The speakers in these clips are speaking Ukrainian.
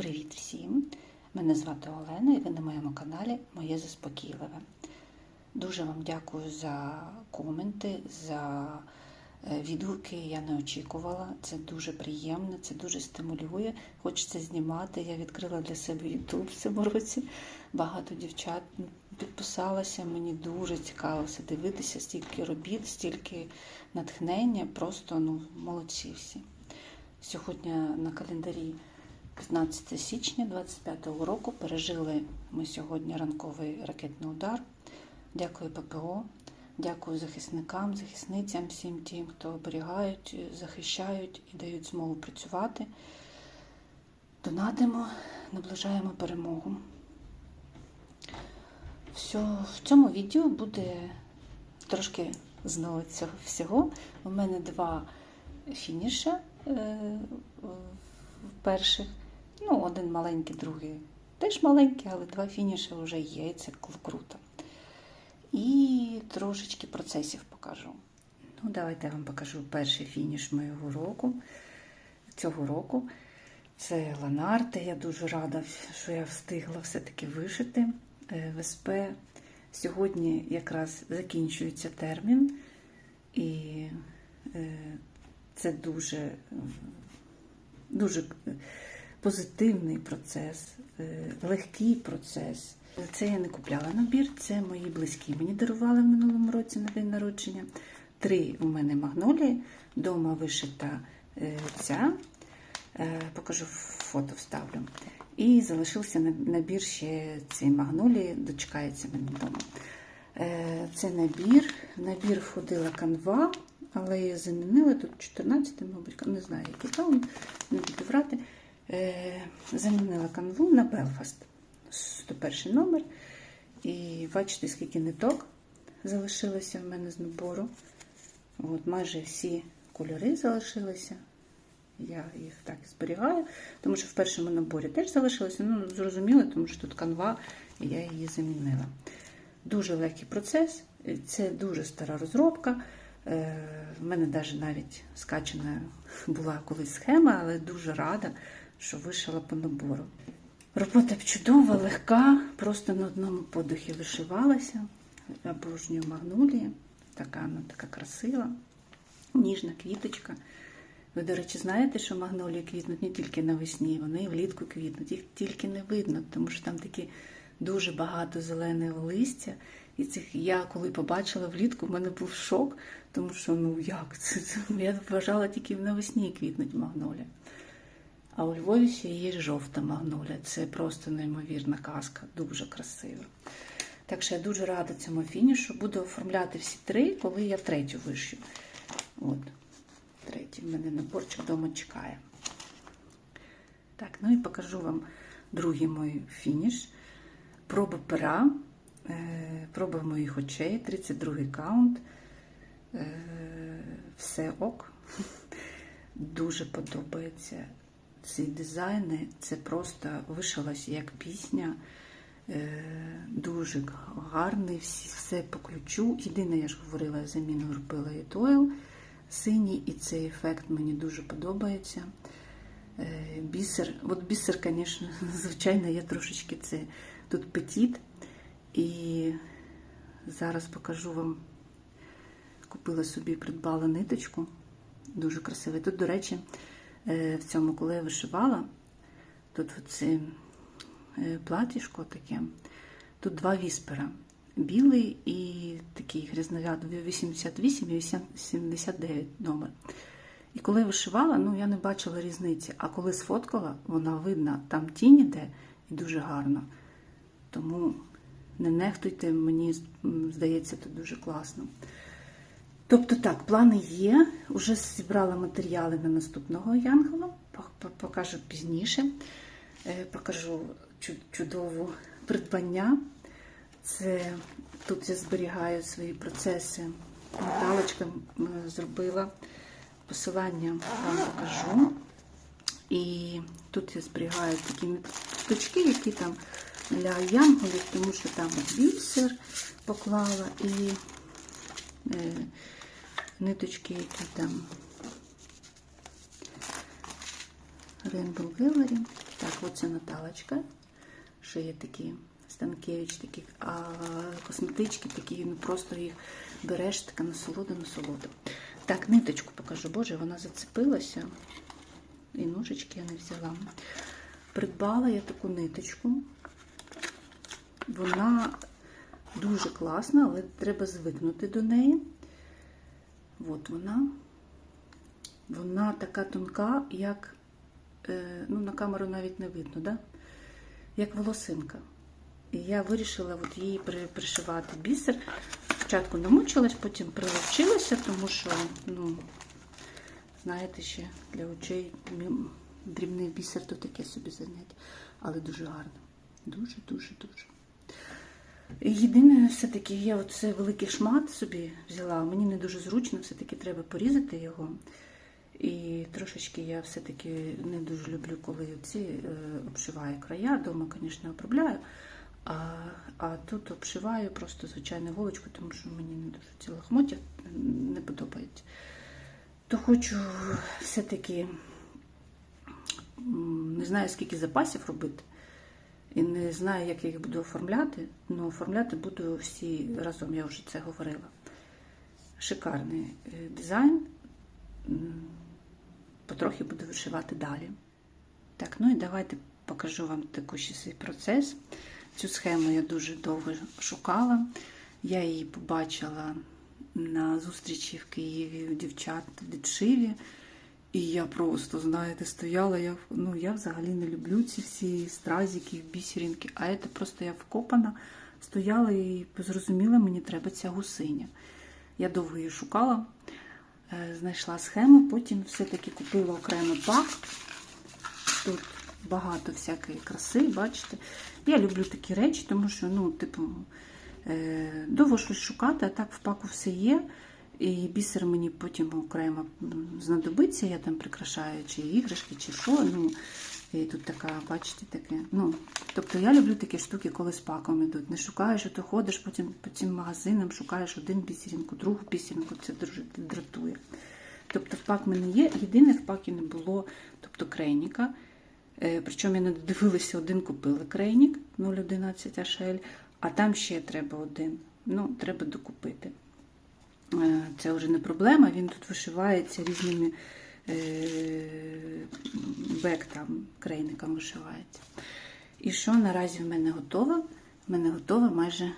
Привіт всім! Мене звати Олена і ви на моєму каналі Моє Заспокійливе. Дуже вам дякую за коменти, за е, відгуки. Я не очікувала. Це дуже приємно, це дуже стимулює. Хочеться знімати. Я відкрила для себе YouTube в цьому році. Багато дівчат підписалося. Мені дуже цікаво все дивитися, стільки робіт, стільки натхнення. Просто ну, молодці всі. Сьогодні на календарі 15 січня 25-го року пережили ми сьогодні ранковий ракетний удар. Дякую ППО, дякую захисникам, захисницям, всім тим, хто оберігають, захищають і дають змогу працювати. Донатимо, наближаємо перемогу. Все, в цьому відео буде трошки знову цього всього. У мене два фініші е, перших. Ну, один маленький, другий теж маленький, але два фініші вже є, і це круто. І трошечки процесів покажу. Ну, давайте я вам покажу перший фініш моєго року. Цього року. Це Ланарте. Я дуже рада, що я встигла все-таки вишити ВСП. Сьогодні якраз закінчується термін, і це дуже, дуже позитивний процес, легкий процес. Це я не купляла набір, це мої близькі мені дарували в минулому році на день народження. Три у мене магнолії, вдома вишита ця, покажу фото вставлю. І залишився набір ще цієї магнолії, дочекається мені вдома. Це набір. В набір входила канва, але я замінила тут 14, мабуть, не знаю, який каун, не буду врати. Замінила канву на Белфаст. 101 номер. І бачите, скільки ниток залишилося в мене з набору. От Майже всі кольори залишилися. Я їх так і зберігаю, тому що в першому наборі теж залишилося. Ну, зрозуміло, тому що тут канва, і я її замінила. Дуже легкий процес, це дуже стара розробка. В мене навіть скачана була колись схема, але дуже рада, що вишила по набору. Робота чудова, легка, просто на одному подихі вишивалася. Обожнюю магнолії, така вона така красива, ніжна квіточка. Ви, до речі, знаєте, що магнолії квітнуть не тільки навесні, вони влітку квітнуть, їх тільки не видно, тому що там такі дуже багато зеленого листя. І цих я коли побачила влітку, в мене був шок, тому що ну як це? Я вважала тільки навесні квітнуть магнолія. А у Львові ще є жовта магнолія. Це просто неймовірна казка, дуже красива. Так що я дуже рада цьому фінішу. Буду оформляти всі три, коли я третю вишью. От, третій в мене наборчик вдома чекає. Так, ну і покажу вам другий мій фініш. Проба пера, проба моїх очей, 32 каунт. Все ок. Дуже подобається ці дизайни. Це просто вишилося як пісня. Дуже гарний, все по ключу. Єдине, я ж говорила, заміну робила і тойл синій, і цей ефект мені дуже подобається. Бісер, от бісер, звісно, звичайно, є трошечки це тут петіт. І зараз покажу вам, купила собі, придбала ниточку. Дуже красивий. Тут, до речі, в цьому, коли я вишивала, тут оце платіжко таке, тут два віспера. Білий і такий грязновят 88 і 79 номер. І коли я вишивала, ну я не бачила різниці. А коли сфоткала, вона видна, там тінь іде і дуже гарно. Тому не нехтуйте, мені здається, це дуже класно. Тобто так, плани є. Уже зібрала матеріали на наступного янгола, покажу пізніше. Покажу чудову придбання. Це тут я зберігаю свої процеси. Наталочка зробила посилання, вам покажу. І тут я зберігаю такі точки, які там для янголів, тому що там бісер поклала і е, ниточки, які там Rainbow Gallery. Так, оце Наталочка. Ще є такі Станкевич, такі а, косметички, такі, ну просто їх береш, така насолода, насолода. Так, ниточку покажу. Боже, вона зацепилася. І ножички я не взяла. Придбала я таку ниточку. Вона дуже класна, але треба звикнути до неї. От вона. Вона така тонка, як, е, ну, на камеру навіть не видно, да? як волосинка. І я вирішила от її при- пришивати бісер. Спочатку намучилась, потім приловчилася, тому що, ну, знаєте, ще для очей дрібний бісер то таке собі заняття. Але дуже гарно. Дуже, дуже, дуже. Єдине, все-таки я оце великий шмат собі взяла. Мені не дуже зручно, все-таки треба порізати його. І трошечки я все-таки не дуже люблю, коли ці е, обшиваю края. Дома, звісно, обробляю. А, а тут обшиваю просто звичайну голочку, тому що мені не дуже ці лохмоття не подобається. То хочу все-таки не знаю, скільки запасів робити. І не знаю, як їх буду оформляти, але оформляти буду всі разом, я вже це говорила. Шикарний е, дизайн. Потрохи буду вишивати далі. Так, ну і давайте покажу вам такий свій процес. Цю схему я дуже довго шукала. Я її побачила на зустрічі в Києві у дівчат в відшиві. І я просто, знаєте, стояла. Я, ну, я взагалі не люблю ці всі стразики, бісеринки, а це просто я вкопана, стояла і зрозуміла, мені треба ця гусиня. Я довго її шукала, е, знайшла схему, потім все-таки купила окремо пак. Тут багато всякої краси, бачите. Я люблю такі речі, тому що, ну, типу, е, довго щось шукати, а так в паку все є. І бісер мені потім окремо знадобиться, я там прикрашаю чи іграшки, чи що. Ну, і тут така, бачите, таке. Ну, тобто я люблю такі штуки, коли з паком ідуть. Не шукаєш, а то ходиш потім по цим магазинам, шукаєш один бісеринку, другу бісеринку, це дуже дратує. Тобто пак мене є. Єдине в пакі не було, тобто крейніка. Е, Причому я не додивилася, один купила крейнік 0,11 HL, а там ще треба один. Ну, треба докупити. Е, Це вже не проблема, він тут вишивається різними е, бек там крейником вишивається. І що наразі в мене готово? В мене готова майже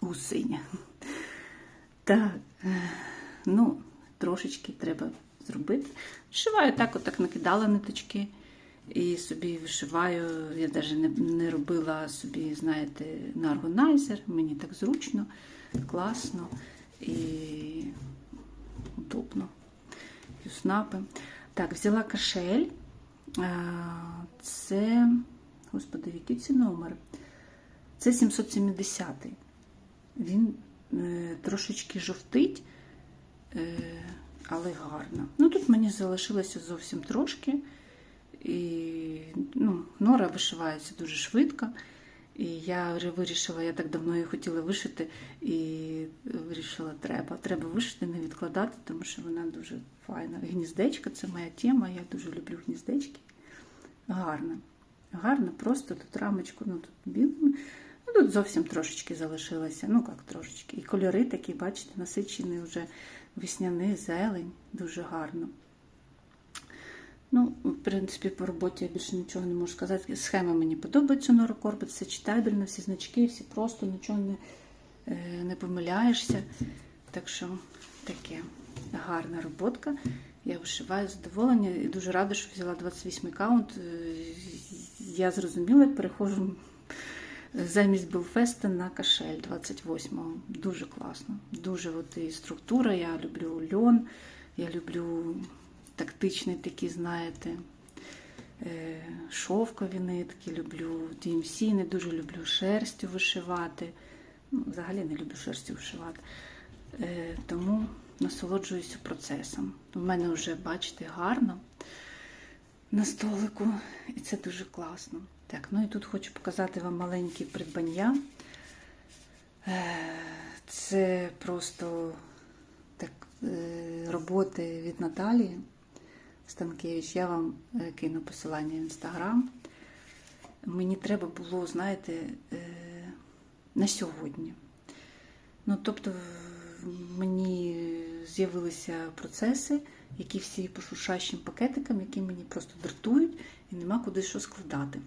гусиня. Так, е, ну, трошечки треба зробити. Вишиваю так, отак накидала ниточки. І собі вишиваю. Я навіть не, не робила собі, знаєте, на органайзер. Мені так зручно, класно і удобно. Юснапи. Так, взяла кашель. Це, господи, який це номер? Це 770. Він е, трошечки жовтить, е, але гарно. Ну, тут мені залишилося зовсім трошки. І ну, нора вишивається дуже швидко. І я вже вирішила, я так давно її хотіла вишити, і вирішила, треба. Треба вишити, не відкладати, тому що вона дуже файна. Гніздечко це моя тема, я дуже люблю гніздечки. Гарно. Гарно, просто тут рамочку, ну тут білим. Ну, тут зовсім трошечки залишилося. Ну, як трошечки. І кольори такі, бачите, насичені вже весняний, зелень, дуже гарно. Ну, в принципі, по роботі я більше нічого не можу сказати. Схема мені подобається Нора Корбет, все читабельно, всі значки, всі просто нічого не, е, не помиляєшся. Так що таке гарна роботка. Я вишиваю задоволення і дуже рада, що взяла 28 каунт. Е, Я зрозуміла, переходжу замість Белфеста на кашель 28-го. Дуже класно. Дуже от і структура. Я люблю льон, я люблю тактичні такі, знаєте, е, шовкові нитки, люблю DMC, не дуже люблю шерстю вишивати. Ну, Взагалі не люблю шерстю вишивати. Е, Тому насолоджуюся процесом. У мене вже, бачите, гарно на столику, і це дуже класно. Так, ну і тут хочу показати вам маленькі придбання. Е, Це просто так, роботи від Наталії Станкевич. Я вам е, кину посилання в інстаграм. Мені треба було, знаєте, е, на сьогодні. Ну, тобто, мені з'явилися процеси, які всі по шуршащим пакетикам, які мені просто дратують і нема куди що складати.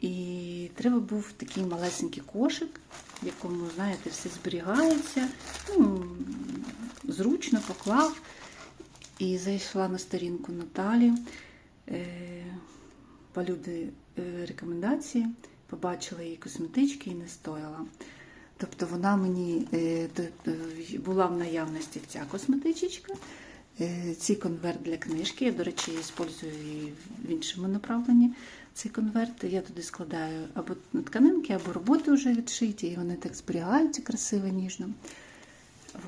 І треба був такий малесенький кошик, в якому, знаєте, все зберігається. Ну, зручно поклав. І зайшла на сторінку Наталі, е, полюди е, рекомендації, побачила її косметички і не стояла. Тобто вона мені е, була в наявності ця косметичечка, е, цей конверт для книжки. Я, до речі, використовую її в іншому направленні. Цей конверт я туди складаю або тканинки, або роботи вже відшиті, і вони так зберігаються красиво, ніжно.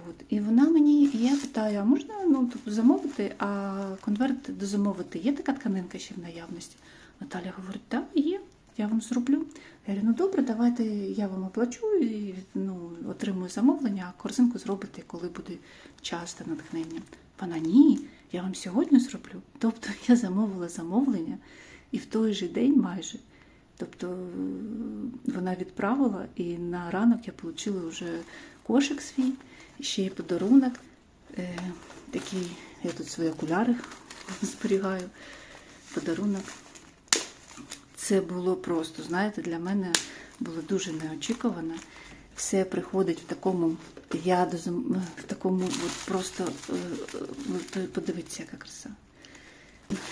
От. І вона мені, і я питаю, а можна ну, замовити, а конверт дозамовити? Є така тканинка ще в наявності? Наталя говорить, так, є, я вам зроблю. Я говорю, ну добре, давайте я вам оплачу і ну, отримую замовлення, а корзинку зробите, коли буде час та натхнення. Вона ні, я вам сьогодні зроблю. Тобто я замовила замовлення і в той же день майже. Тобто вона відправила, і на ранок я отримала вже кошик свій, і ще й подарунок. Е, такий, я тут свої окуляри зберігаю. Подарунок. Це було просто, знаєте, для мене було дуже неочікувано. Все приходить в такому, я в такому от просто е, е, подивіться, яка краса.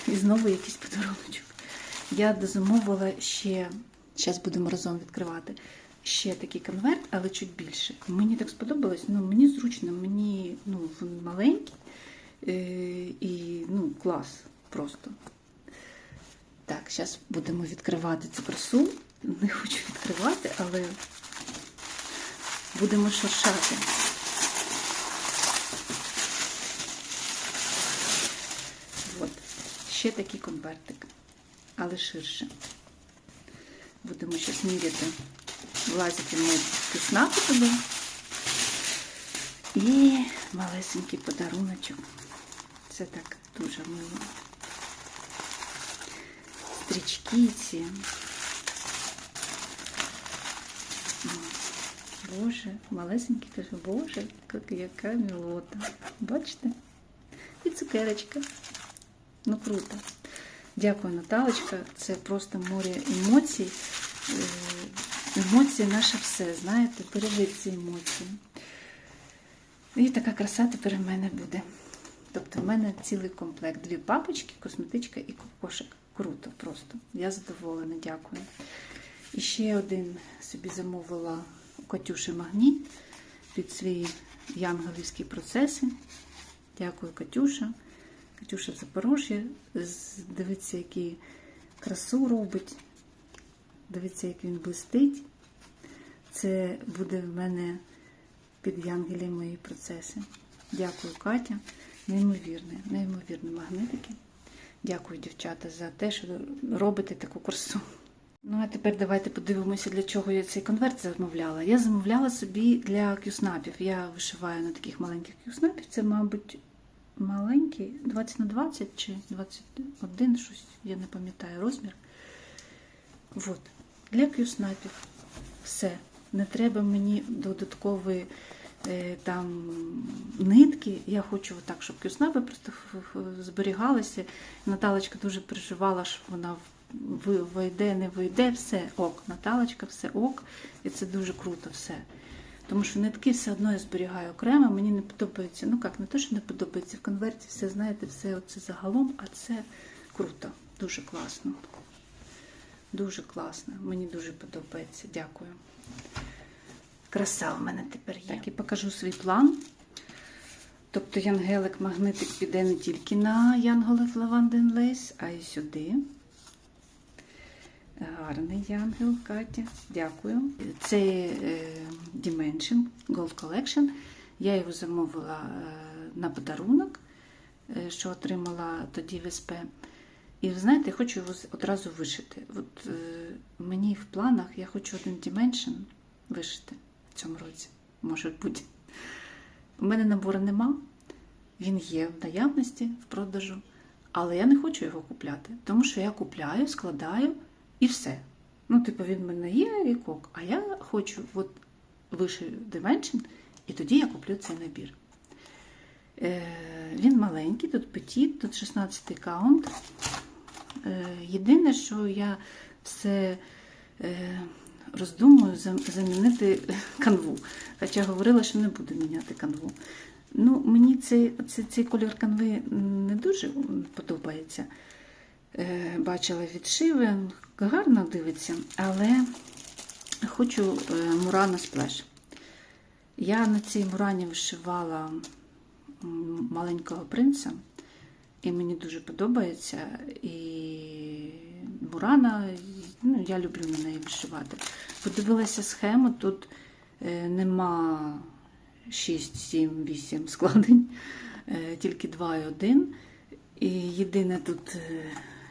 І знову якийсь подаруночок. Я дозамовила ще, зараз будемо разом відкривати, ще такий конверт, але чуть більше. Мені так сподобалось, ну мені зручно, мені ну, він маленький е, і ну, клас просто. Так, зараз будемо відкривати цю красу. Не хочу відкривати, але будемо шуршати. От, ще такий конвертик, але ширше. Будемо зараз міряти, влазити ми киснати туди. І малесенький подаруночок. Це так дуже мило. Стрічки ці. Боже, малесенький каже, Боже, яка мілота. Бачите? І цукерочка. Ну круто. Дякую, Наталочка. Це просто море емоцій. Емоції наше все, знаєте, бережи ці емоції. І така краса тепер в мене буде. Тобто в мене цілий комплект. Дві папочки, косметичка і кошик. Круто просто. Я задоволена, дякую. І ще один собі замовила у Катюші магніт під свої янголівські процеси. Дякую, Катюша. Катюша в Запорожжі. З- Дивіться, який красу робить. Дивіться, як він блистить. Це буде в мене під янгелі мої процеси. Дякую, Катя. Неймовірне, неймовірні магнитики. Дякую, дівчата, за те, що робите таку красу. Ну, а тепер давайте подивимося, для чого я цей конверт замовляла. Я замовляла собі для кюснапів. Я вишиваю на таких маленьких кюснапів. Це, мабуть, маленький, 20 на 20 чи 21, щось, я не пам'ятаю розмір. От, для кюснапів. Все. Не треба мені додаткової е, там нитки. Я хочу так, щоб кюснапи просто зберігалися. Наталочка дуже переживала, що вона вийде, не вийде, все ок. Наталочка, все ок. І це дуже круто все. Тому що нитки все одно я зберігаю окремо, мені не подобається. Ну як, не те, що не подобається в конверті, все, знаєте, все це загалом, а це круто, дуже класно. Дуже класно. Мені дуже подобається. Дякую. Краса в мене тепер є. Так, і покажу свій план. Тобто Янгелик магнитик піде не тільки на Янголів Lavandin Lace, а й сюди. Гарний янгел, Катя. Дякую. Це е, Dimension Gold Collection. Я його замовила е, на подарунок, е, що отримала тоді в СП. І ви знаєте, хочу його одразу вишити. От, е, мені в планах я хочу один Dimension вишити в цьому році. Може бути. У мене набору нема. Він є в наявності в продажу. Але я не хочу його купляти, тому що я купляю, складаю і все. Ну, типу, він в мене є і кок, а я хочу от вище Dimension, і тоді я куплю цей набір. Е, він маленький, тут петіт, тут 16 каунт. Е, єдине, що я все е, роздумую замінити канву. Хоча говорила, що не буду міняти канву. Ну, мені цей, цей, цей колір канви не дуже подобається. Е, бачила відшиви, гарно дивиться, але хочу Мурана Сплеш. Я на цій Мурані вишивала маленького принца, і мені дуже подобається. І Мурана, ну, я люблю на неї вишивати. Подивилася схему, тут е, нема 6, 7, 8 складень, е, тільки 2 і 1. І єдине тут е,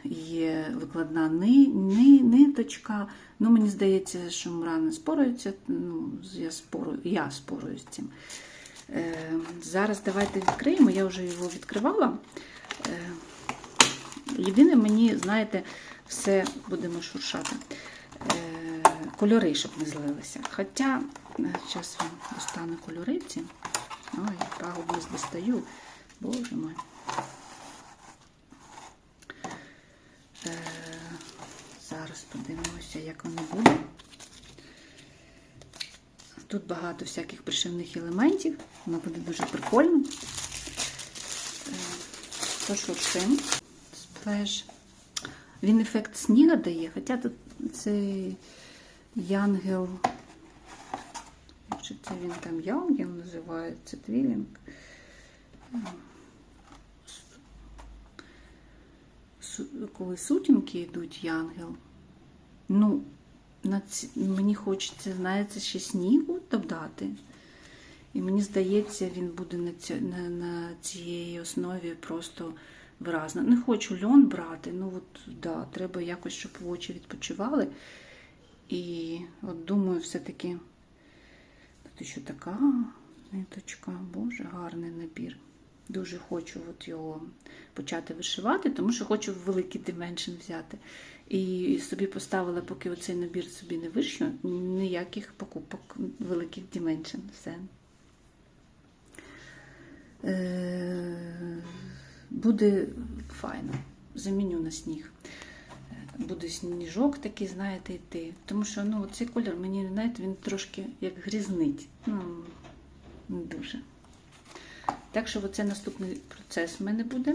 є викладна ни, ни, ниточка. Ну, мені здається, що Мурана спорується. Ну, я спорую, я спорую з цим. Е, зараз давайте відкриємо. Я вже його відкривала. Е, єдине, мені, знаєте, все будемо шуршати. Е, кольори, щоб не злилися. Хоча, зараз вам достану кольори ці. Ой, пагубно достаю. Боже мой. Зараз подивимося, як воно буде. Тут багато всяких пришивних елементів, воно буде дуже прикольно. Е, Пошуршим. Сплеш. Він ефект сніга дає, хоча тут цей янгел. Чи це він там янгел називається, твілінг. Коли сутінки йдуть янгел, ну, мені хочеться, знаєте, ще снігу додати. І мені здається, він буде на, ці, на, на цій основі просто виразно. Не хочу льон брати, ну от да, треба якось, щоб очі відпочивали. І от думаю, все-таки тут ще така ниточка, боже, гарний набір. Дуже хочу от його почати вишивати, тому що хочу великий дименшн взяти. І собі поставила, поки оцей набір собі не вишью, ніяких покупок великих дименшн. Все. Е, Буде файно. Заміню на сніг. Буде сніжок такий, знаєте, йти. Тому що ну, цей колір мені, знаєте, він трошки як грізнить. Ну, не дуже. Так що оце наступний процес в мене буде.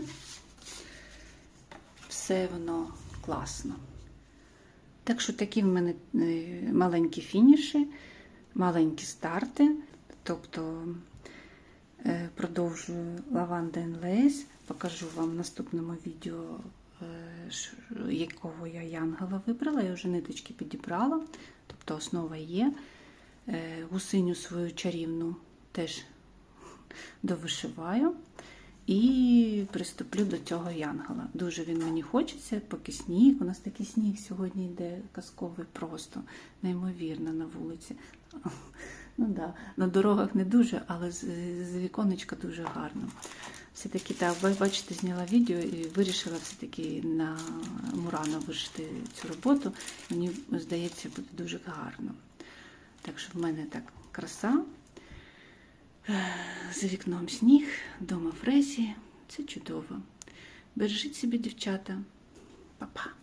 Все воно класно. Так що такі в мене е, маленькі фініші, маленькі старти. Тобто е, продовжую and Lace. Покажу вам в наступному відео, е, якого я янгела вибрала. Я вже ниточки підібрала, тобто основа є. Гусиню свою чарівну теж довишиваю і приступлю до цього янгела. Дуже він мені хочеться, поки сніг. У нас такий сніг сьогодні йде казковий, просто неймовірно на вулиці. Ну да, на дорогах не дуже, але з, з віконечка дуже гарно. Все-таки так, ви бачите, зняла відео і вирішила все-таки на Мурана вишити цю роботу. Мені здається, буде дуже гарно. Так що в мене так краса. За вікном сніг, дома фрезі. Це чудово. Бережіть себе, дівчата. Па-па.